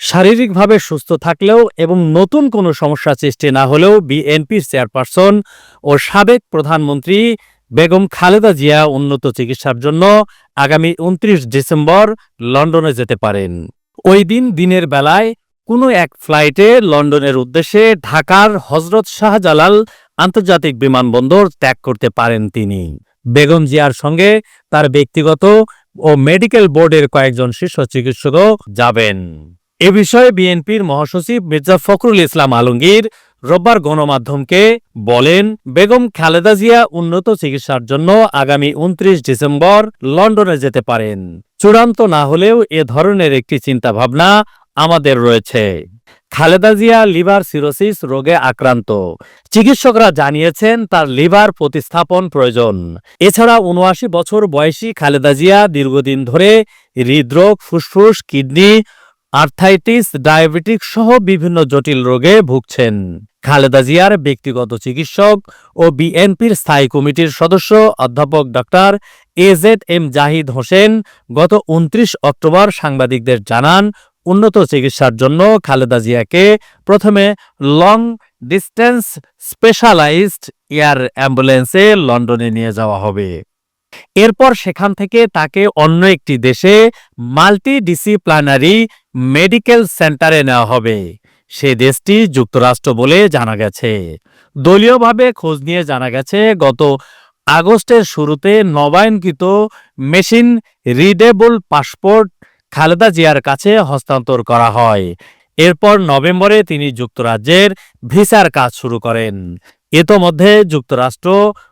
শারীরিকভাবে সুস্থ থাকলেও এবং নতুন কোনো সমস্যা সৃষ্টি না হলেও বিএনপির চেয়ারপারসন ও সাবেক প্রধানমন্ত্রী বেগম খালেদা জিয়া উন্নত চিকিৎসার জন্য আগামী উনত্রিশ ডিসেম্বর লন্ডনে যেতে পারেন। ওই দিন দিনের বেলায় কোনো এক ফ্লাইটে লন্ডনের উদ্দেশ্যে ঢাকার হজরত শাহজালাল আন্তর্জাতিক বিমানবন্দর ত্যাগ করতে পারেন তিনি। বেগম জিয়ার সঙ্গে তার ব্যক্তিগত ও মেডিকেল বোর্ডের কয়েকজন শীর্ষ চিকিৎসকও যাবেন। এ বিষয়ে বিএনপির মহাসচিব মির্জা ফখরুল ইসলাম আলমগীর রোববার গণমাধ্যমকে বলেন, বেগম খালেদা জিয়া উন্নত চিকিৎসার জন্য আগামী উনত্রিশ ডিসেম্বর লন্ডনে যেতে পারেন। চূড়ান্ত না হলেও এ ধরনের একটি চিন্তাভাবনা আমাদের রয়েছে। খালেদা জিয়া লিভার সিরোসিস রোগে আক্রান্ত। চিকিৎসকরা জানিয়েছেন, তার লিভার প্রতিস্থাপন প্রয়োজন। এছাড়া উনআশি বছর বয়সী খালেদা জিয়া দীর্ঘদিন ধরে হৃদরোগ, ফুসফুস, কিডনি আর্থাইটিস ডায়াবেটিক সহ বিভিন্ন জটিল রোগে ভুগছেন। খালেদা জিয়ার ব্যক্তিগত চিকিৎসক ও বিএনপির স্থায়ী কমিটির সদস্য অধ্যাপক doctor AZ M Zahid Hossain গত উনত্রিশ অক্টোবর সাংবাদিকদের জানান, উন্নত চিকিৎসার জন্য খালেদা জিয়াকে প্রথমে লং ডিস্টেন্স স্পেশালাইজড এয়ার অ্যাম্বুলেন্সে লন্ডনে নিয়ে যাওয়া হবে। এরপর সেখান থেকে তাকে অন্য একটি দেশে মাল্টি ডিসিপ্লিনারি মেডিকেল সেন্টারে নেওয়া হবে। সে দেশটি যুক্তরাষ্ট্র বলে জানা গেছে। দলীয়ভাবে খোঁজ নিয়ে জানা গেছে, গত আগস্টের শুরুতে নবায়নকৃত মেশিন রিডেবল পাসপোর্ট খালেদা জিয়ার কাছে হস্তান্তর করা হয়। এরপর নভেম্বরে তিনি যুক্তরাজ্যের ভিসার কাজ শুরু করেন। ইতোমধ্যে যুক্তরাষ্ট্র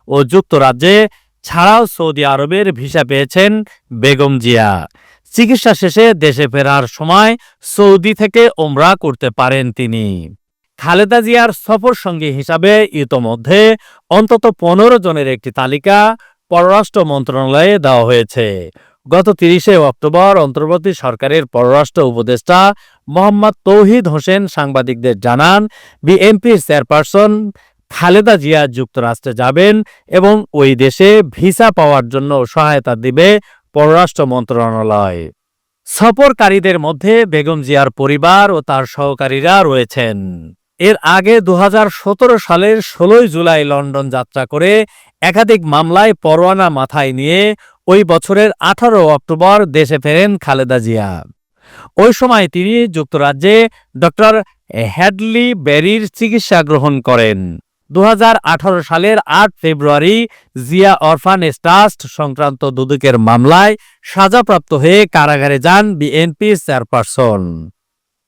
ও যুক্তরাজ্যে ছাড়াও সৌদি আরবের ভিসা পেয়েছেন বেগম জিয়া। চিকিৎসা শেষে দেশে ফেরার সময় সৌদি থেকে ওমরা করতে পারেন তিনি। খালেদা জিয়ার সফর সঙ্গী হিসাবে ইতোমধ্যে অন্তত পনেরো জনের একটি তালিকা পররাষ্ট্র মন্ত্রণালয়ে দেওয়া হয়েছে। গত তিরিশে অক্টোবর অন্তর্বর্তী সরকারের পররাষ্ট্র উপদেষ্টা মোহাম্মদ তৌহিদ হোসেন সাংবাদিকদের জানান, বিএনপির চেয়ারপারসন খালেদা জিয়া যুক্তরাষ্ট্রে যাবেন এবং ওই দেশে ভিসা পাওয়ার জন্য সহায়তা দিবে পররাষ্ট্র মন্ত্রণালয়। সফরকারীদের মধ্যে বেগম জিয়ার পরিবার ও তার সহকারীরা রয়েছেন। এর আগে দু হাজার সতেরো সালের ষোলোই জুলাই লন্ডন যাত্রা করে একাধিক মামলায় পরোয়ানা মাথায় নিয়ে ওই বছরের আঠারো অক্টোবর দেশে ফেরেন খালেদা জিয়া। ওই সময় তিনি যুক্তরাজ্যে ডক্টর হ্যাডলি বেরির চিকিৎসা গ্রহণ করেন। দু হাজার আঠারো সালের আট ফেব্রুয়ারি জিয়া অরফান ট্রাস্ট সংক্রান্ত দুদকের মামলায় সাজাপ্রাপ্ত হয়ে কারাগারে যান বিএনপি চেয়ারপারসন।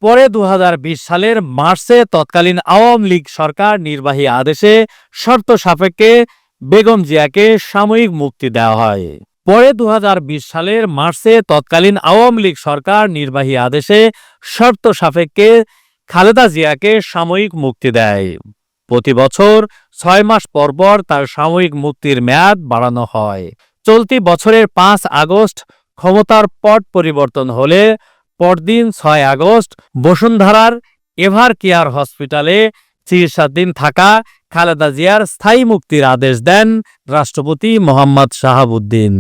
পরে দু হাজার বিশ সালের মার্চে তৎকালীন আওয়ামী লীগ সরকার নির্বাহী আদেশে শর্ত সাপেক্ষে বেগম জিয়াকে সাময়িক মুক্তি দেওয়া হয়। পরে দু হাজার বিশ সালের মার্চে তৎকালীন আওয়ামী লীগ সরকার নির্বাহী আদেশে শর্ত সাপেক্ষে খালেদা জিয়াকে সাময়িক মুক্তি দেয়। প্রতি বছর ছয় মাস পর পর তার সাময়িক মুক্তির মেয়াদ বাড়ানো হয়। চলতি বছরের পাঁচ আগস্ট ক্ষমতার পট পরিবর্তন হলে পরদিন ছয় আগস্ট বসুন্ধরার এভার কেয়ার হসপিটালে চিকিৎসাধীন থাকা খালেদা জিয়ার স্থায়ী মুক্তির আদেশ দেন রাষ্ট্রপতি মোহাম্মদ শাহাবুদ্দিন।